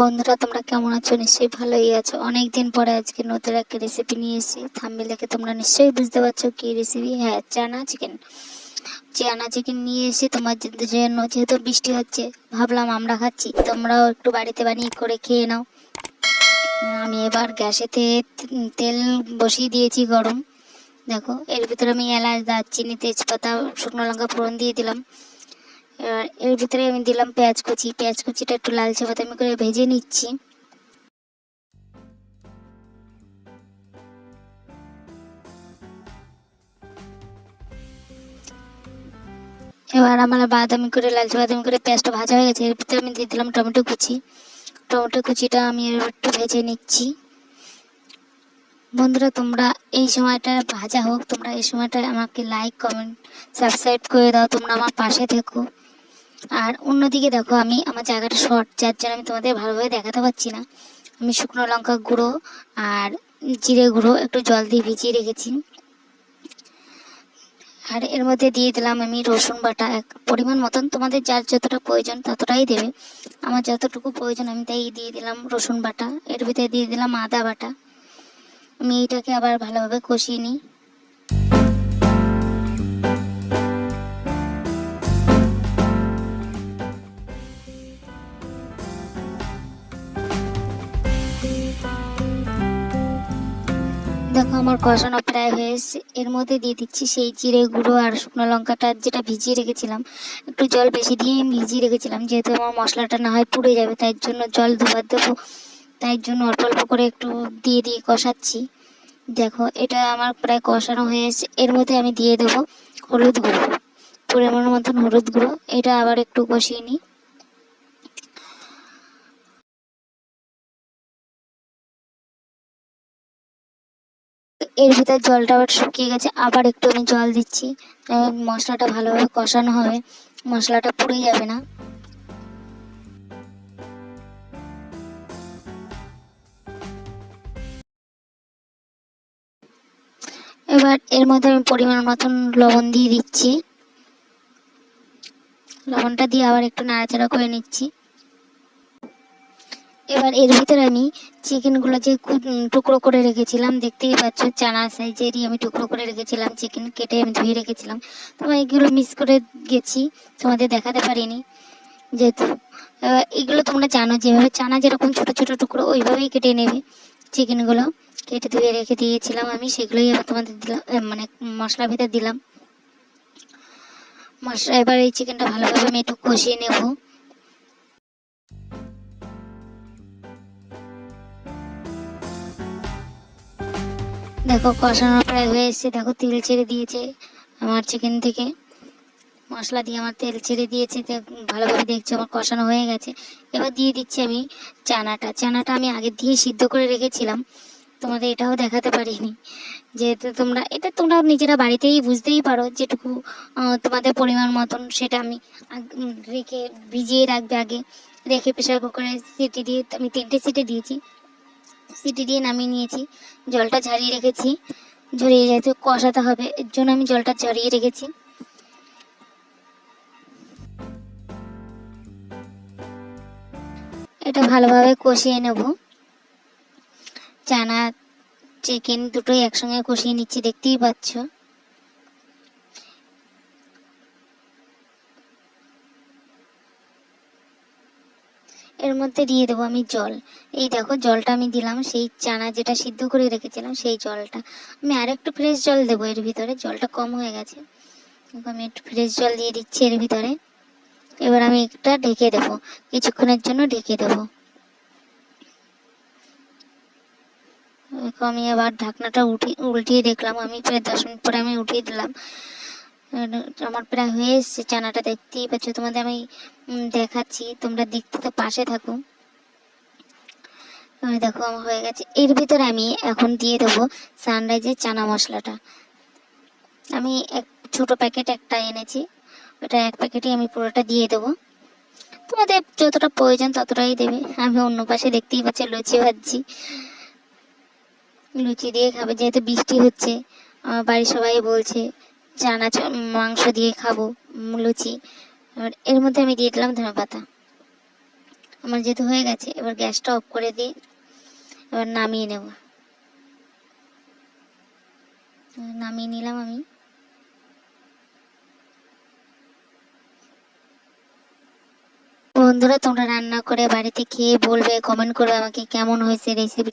বন্ধুরা, তোমরা কেমন আছো? নিশ্চয়ই ভালোই আছো। অনেক দিন পরে আজকে নতুন একটা রেসিপি নিয়ে এসেছি। থাম্বনেল দেখে তোমরা নিশ্চয়ই বুঝতে পারছ কি রেসিপি হ্যাঁ চানা চিকেন চানা চিকেন নিয়ে এসে তোমার জন্য যেহেতু বৃষ্টি হচ্ছে, ভাবলাম আমরা খাচ্ছি। তোমরাও একটু বাড়িতে বানিয়ে করে খেয়ে নাও। আমি এবার গ্যাসেতে তেল বসিয়ে দিয়েছি গরম। দেখো, এর ভিতরে আমি এলাচ, দারচিনি, তেজপাতা, শুকনো লঙ্কা ফোড়ন দিয়ে দিলাম। এবার এর ভিতরে আমি দিলাম পেঁয়াজ কুচি। পেঁয়াজ কুচিটা একটু লালচে বাদামি করে ভেজে নিচ্ছি। এবার আমার বাদামি করে, লালচে বাদামি করে পেঁয়াজটা ভাজা হয়ে গেছে। এর ভিতরে আমি দিয়ে দিলাম টমেটো কুচি। টমেটো কুচিটা আমি একটু ভেজে নিচ্ছি। বন্ধুরা, তোমরা এই সময়টা ভাজা হোক, তোমরা এই সময়টা আমাকে লাইক কমেন্ট সাবস্ক্রাইব করে দাও। তোমরা আমার পাশে থেকো। আর অন্যদিকে দেখো, আমি আমার জায়গাটা শর্ট যার জন্য আমি তোমাদের ভালোভাবে দেখাতে পারছি না। আমি শুকনো লঙ্কা গুঁড়ো আর জিরে গুঁড়ো একটু জল দিয়ে ভিজিয়ে রেখেছি। আর এর মধ্যে দিয়ে দিলাম আমি রসুন বাটা। এক পরিমাণ মতন তোমাদের যার যতটা প্রয়োজন ততটাই দেবে। আমার যতটুকু প্রয়োজন আমি তাই দিয়ে দিলাম রসুন বাটা। এর ভিতরে দিয়ে দিলাম আদা বাটা। আমি এইটাকে আবার ভালোভাবে কষিয়ে নিই। দেখো আমার কষানো প্রায় হয়ে এসেছে। এর মধ্যে দিয়ে দিচ্ছি সেই জিরে গুঁড়ো আর শুকনো লঙ্কাটা যেটা ভিজিয়ে রেখেছিলাম। একটু জল বেশি দিয়ে ভিজিয়ে রেখেছিলাম, যেহেতু আমার মশলাটা না হয় পুড়ে যাবে, তাই জন্য জল দুবার দেবো। তাই জন্য অল্প অল্প করে একটু দিয়ে দিয়ে কষাচ্ছি। দেখো এটা আমার প্রায় কষানো হয়েছে এর মধ্যে আমি দিয়ে দেবো হলুদ গুঁড়ো, পরিমাণ মতন হলুদ গুঁড়ো। এটা আবার একটু কষিয়ে নিই। এর ভিতর জলটা আবার শুকিয়ে গেছে, আবার একটু আমি জল দিচ্ছি। মশলাটা ভালোভাবে কষানো হবে, মশলাটা পুড়ে যাবে না। এবার এর মধ্যে আমি পরিমাণ মতন লবণ দিয়ে দিচ্ছি। লবণটা দিয়ে আবার একটু নাড়াচাড়া করে নিচ্ছি। এবার এর ভিতরে আমি চিকেনগুলো যে টুকরো করে রেখেছিলাম, দেখতেই পাচ্ছ চানা সাইজেরই আমি টুকরো করে রেখেছিলাম চিকেন, কেটে আমি ধুয়ে রেখেছিলাম। তো এগুলো মিস করে গেছি, তোমাদের দেখাতে পারিনি। যেহেতু এগুলো তোমরা জানো যেভাবে, চানা যেরকম ছোট ছোট টুকরো, ওইভাবেই কেটে নেবে চিকেনগুলো। কেটে ধুয়ে রেখে দিয়েছিলাম আমি, সেগুলোই এবার তোমাদের দিলাম মানে মশলার ভিতরে দিলাম। মশলা, এবার এই চিকেনটা ভালোভাবে আমি একটু কষিয়ে নেব। দেখো কষানো প্রায় হয়ে এসেছে দেখো তেল ছেড়ে দিয়েছে আমার চিকেন থেকে। মশলা দিয়ে আমার তেল ছেড়ে দিয়েছে ভালোভাবে দেখছি আমার কষানো হয়ে গেছে। এবার দিয়ে দিচ্ছি আমি চানাটা। চানাটা আমি আগে দিয়ে সিদ্ধ করে রেখেছিলাম, তোমাদের এটাও দেখাতে পারিনি। যেহেতু তোমরা, এটা তোমরা নিজেরা বাড়িতেই বুঝতেই পারো যেটুকু তোমাদের পরিমাণ মতন সেটা আমি রেখে ভিজিয়ে রাখবে আগে। রেখে প্রেশার কুকারে সিটি দিয়ে আমি তিনটে সিটি দিয়েছি। সিটি দিয়ে নামিয়ে নিয়েছি। জলটা ঝারিয়ে রেখেছি। ঝরিয়ে যেহেতু কষাতে হবে, এর জন্য আমি জলটা ঝরিয়ে রেখেছি। এটা ভালোভাবে কষিয়ে নেব। চানা চিকেন দুটোই একসঙ্গে কষিয়ে নিচ্ছি, দেখতেই পাচ্ছ। এর মধ্যে দিয়ে দেবো আমি জল। এই দেখো, জলটা আমি দিলাম, সেই চানা যেটা সিদ্ধ করে রেখেছিলাম, সেই জলটা। আমি আর একটু ফ্রেশ জল দেবো এর ভিতরে, জলটা কম হয়ে গেছে। আমি একটু ফ্রেশ জল দিয়ে দিচ্ছি এর ভিতরে। এবার আমি একটা ঢেকে দেবো, কিছুক্ষণের জন্য ঢেকে দেবো। আমি আবার ঢাকনাটা উঠি উল্টিয়ে দেখলাম, আমি প্রায় দশ মিনিট পরে আমি উঠিয়ে দিলাম। আমার প্রায় হয়ে এসছে চানাটা দেখতেই পাচ্ছ তোমাদের আমি দেখাচ্ছি। তোমরা দেখতে তো পাশে থাকো। দেখো, আমার হয়ে গেছে। এর ভিতরে আমি এখন দিয়ে দেবো সানরাইজের চানা মশলাটা। আমি এক, ছোট প্যাকেট একটা এনেছি। ওটা এক প্যাকেটই আমি পুরোটা দিয়ে দেবো। তোমাদের যতটা প্রয়োজন ততটাই দেবে। আমি অন্য পাশে দেখতেই পাচ্ছি, লুচি ভাজছি। লুচি দিয়ে খাবে। যেহেতু বৃষ্টি হচ্ছে, আমার বাড়ির সবাই বলছে চানা মাংস দিয়ে খাব, লুচি। আর এর মধ্যে আমি দিয়ে দিলাম ধনে পাতা। আমার যেহেতু হয়ে গেছে, এবার গ্যাসটা অফ করে দিই এবার নামিয়ে নেব। নামিয়ে নিলাম আমি। বন্ধুরা, তোমরা রান্না করে বাড়িতে খেয়ে বলবে কমেন্ট করবে আমাকে কেমন হয়েছে রেসিপি